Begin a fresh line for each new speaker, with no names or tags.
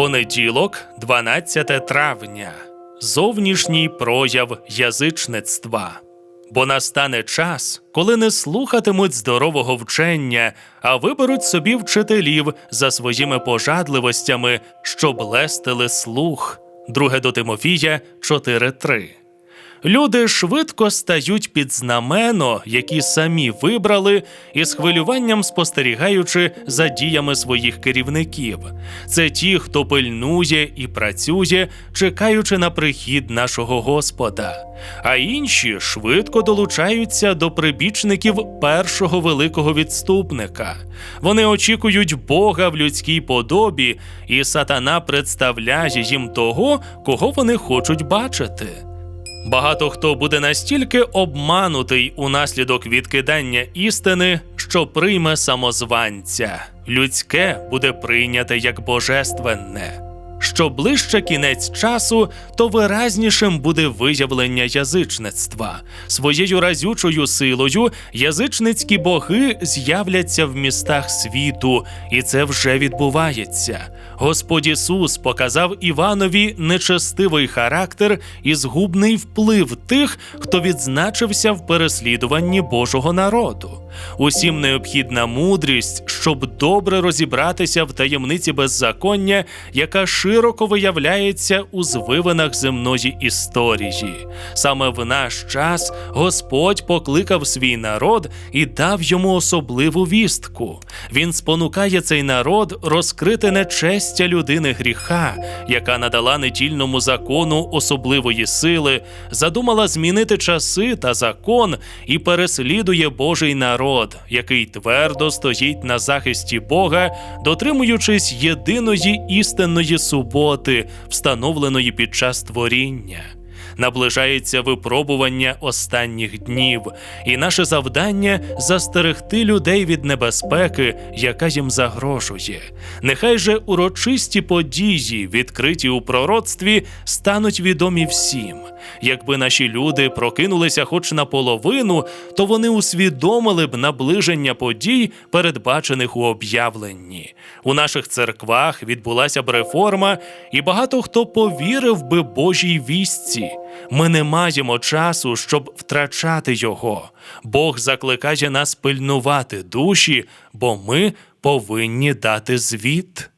Понеділок, 12 травня. Зовнішній прояв язичництва. Бо настане час, коли не слухатимуть здорового вчення, а виберуть собі вчителів за своїми пожадливостями, щоб лестили слух. 2 до Тимофія 4.3. Люди швидко стають під знамено, які самі вибрали, і з хвилюванням спостерігаючи за діями своїх керівників. Це ті, хто пильнує і працює, чекаючи на прихід нашого Господа. А інші швидко долучаються до прибічників першого великого відступника. Вони очікують Бога в людській подобі, і сатана представляє їм того, кого вони хочуть бачити. Багато хто буде настільки обманутий унаслідок відкидання істини, що прийме самозванця. Людське буде прийняте як божественне. Що ближче кінець часу, то виразнішим буде виявлення язичництва. Своєю разючою силою язичницькі боги з'являться в містах світу, і це вже відбувається. Господь Ісус показав Іванові нечестивий характер і згубний вплив тих, хто відзначився в переслідуванні Божого народу. Усім необхідна мудрість, щоб добре розібратися в таємниці беззаконня, яка широко виявляється у звивинах земної історії. Саме в наш час Господь покликав свій народ і дав йому особливу вістку. Він спонукає цей народ розкрити нечестя людини гріха, яка надала недільному закону особливої сили, задумала змінити часи та закон і переслідує Божий народ, який твердо стоїть на захисті Бога, дотримуючись єдиної істинної суботи, встановленої під час творіння. Наближається випробування останніх днів, і наше завдання застерегти людей від небезпеки, яка їм загрожує. Нехай же урочисті події, відкриті у пророцтві, стануть відомі всім. Якби наші люди прокинулися хоч наполовину, то вони усвідомили б наближення подій, передбачених у об'явленні. У наших церквах відбулася б реформа, і багато хто повірив би Божій вістці. Ми не маємо часу, щоб втрачати його. Бог закликає нас пильнувати душі, бо ми повинні дати звіт.